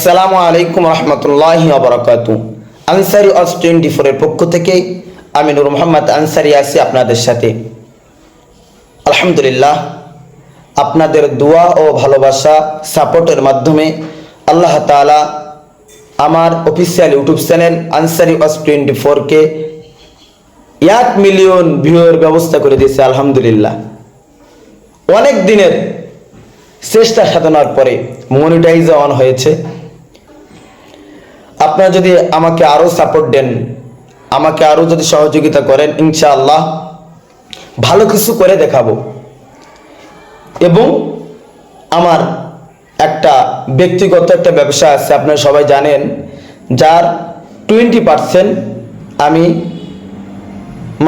আসসালামু আলাইকুম রহমতুল্লাহি আবরাকাত আনসারি অস টোয়েন্টি ফোরের পক্ষ থেকে আমি নূর মোহাম্মদ আনসারি আছি আপনাদের সাথে। আলহামদুলিল্লাহ, আপনাদের দোয়া ও ভালোবাসা, সাপোর্টের মাধ্যমে আল্লাহ তাআলা আমার অফিসিয়াল ইউটিউব চ্যানেল আনসারি অস টোয়েন্টি ফোরকে এক মিলিয়ন ভিউয়ের ব্যবস্থা করে দিয়েছে, আলহামদুলিল্লাহ। অনেক দিনের চেষ্টা সাধনার পরে মনিটাইজ অন হয়েছে। আপনারা যদি আমাকে আরও সাপোর্ট দেন, আমাকে আরও যদি সহযোগিতা করেন, ইনশাআল্লাহ ভালো কিছু করে দেখাবো। এবং আমার একটা ব্যক্তিগত একটা ব্যবসা আছে, আপনারা সবাই জানেন, যার টোয়েন্টি পার্সেন্ট আমি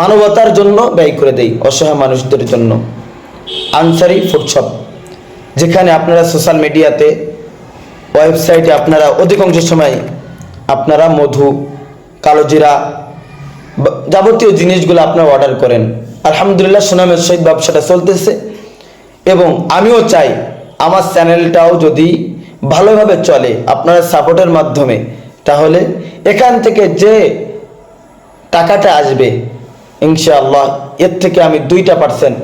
মানবতার জন্য ব্যয় করে দেই, অসহায় মানুষদের জন্য। আনসারি ফুড শপ যেখানে আপনারা সোশ্যাল মিডিয়াতে ওয়েবসাইটে আপনারা অধিকাংশ সময় আপনারা মধু কালোজিরা যাবতীয় জিনিসগুলো আপনারা অর্ডার করেন। আলহামদুলিল্লাহ সুনামের সহিত ব্যবসাটা চলতেছে এবং আমিও চাই আমার চ্যানেলটাও যদি ভালোভাবে চলে আপনারা সাপোর্টের মাধ্যমে, তাহলে এখান থেকে যে টাকাটা আসবে, ইনশাআল্লাহ এর থেকে আমি দুইটা পার্সেন্ট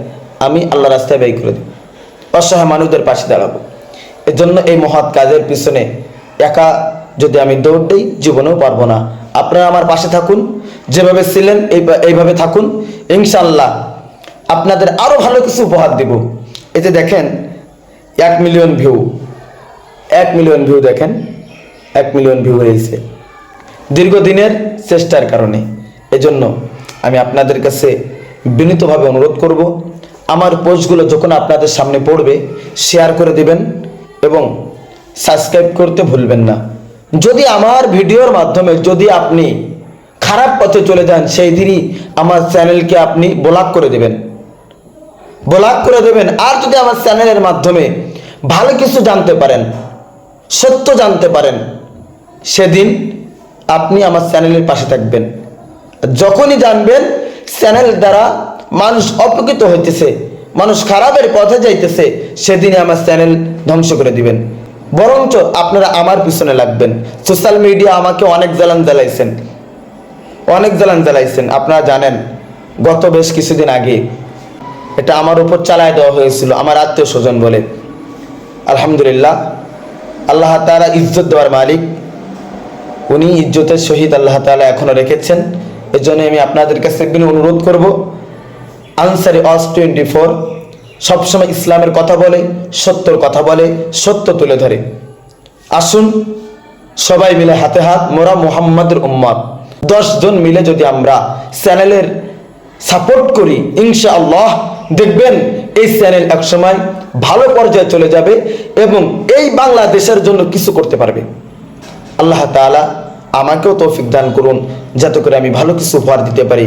আমি আল্লাহ রাস্তায় ব্যয় করে দেব। অসহায় মানুষদের পাশে দাঁড়াবো। এজন্য এই মহৎ কাজের পিছনে একা যদি আমি দৌড় দিই, জীবনেও পারব না। আপনারা আমার পাশে থাকুন। যেভাবে ছিলেন, এই এইভাবে থাকুন। ইনশাল্লাহ আপনাদের আরও ভালো কিছু উপহার দেব। এতে দেখেন, এক মিলিয়ন ভিউ এক মিলিয়ন ভিউ দেখেন, এক মিলিয়ন ভিউ হয়েছে। দীর্ঘদিনের চেষ্টার কারণে। এজন্য আমি আপনাদের কাছে বিনীতভাবে অনুরোধ করব, আমার পোস্টগুলো যখন আপনাদের সামনে পড়বে, শেয়ার করে দিবেন এবং সাবস্ক্রাইব করতে ভুলবেন না। যদি আমার ভিডিওর মাধ্যমে যদি আপনি খারাপ পথে চলে যান, সেই দিনই আমার চ্যানেলকে আপনি ব্লক করে দেবেন। ব্লক করে দেবেন। আর যদি আমার চ্যানেলের মাধ্যমে ভালো কিছু জানতে পারেন, সত্য জানতে পারেন, সেদিন আপনি আমার চ্যানেলের পাশে থাকবেন। যখনই জানবেন, চ্যানেল দ্বারা মানুষ অপকৃত হইতেছে, মানুষ খারাপের পথে যাইতেছে, সেদিনই আমার চ্যানেল ধ্বংস করে দিবেন। বরঞ্চ আপনারা আমার পিছনে লাগবেন। সোশ্যাল মিডিয়া আমাকে অনেক জ্বালান জ্বালাইছেন। অনেক জ্বালান জ্বালাইছেন, আপনারা জানেন। গত বেশ কিছুদিন আগে এটা আমার উপর চালায় দেওয়া হয়েছিল, আমার আত্মীয় স্বজন বলে। আলহামদুলিল্লাহ, আল্লাহ তাআলা ইজ্জত দেওয়ার মালিক। উনি ইজ্জতের সহিত আল্লাহ তাআলা এখনও রেখেছেন। এই জন্য আমি আপনাদের কাছে একদিন অনুরোধ করব। আনসারি অস টোয়েন্টি ফোর সবসময় ইসলামের কথা বলে, সত্যর কথা বলে, সত্য তুলে ধরে। আসুন সবাই মিলে হাতে হাত মোরা মোহাম্মদের উম্মত দশ জন মিলে যদি আমরা চ্যানেলের সাপোর্ট করি, ইনশাআল্লাহ দেখবেন এই চ্যানেল একসময় ভালো পর্যায়ে চলে যাবে এবং এই বাংলাদেশের জন্য কিছু করতে পারবে। আল্লাহ তাআলা আমাকেও তৌফিক দান করুন, যাতে করে আমি ভালো কিছু উপহার দিতে পারি।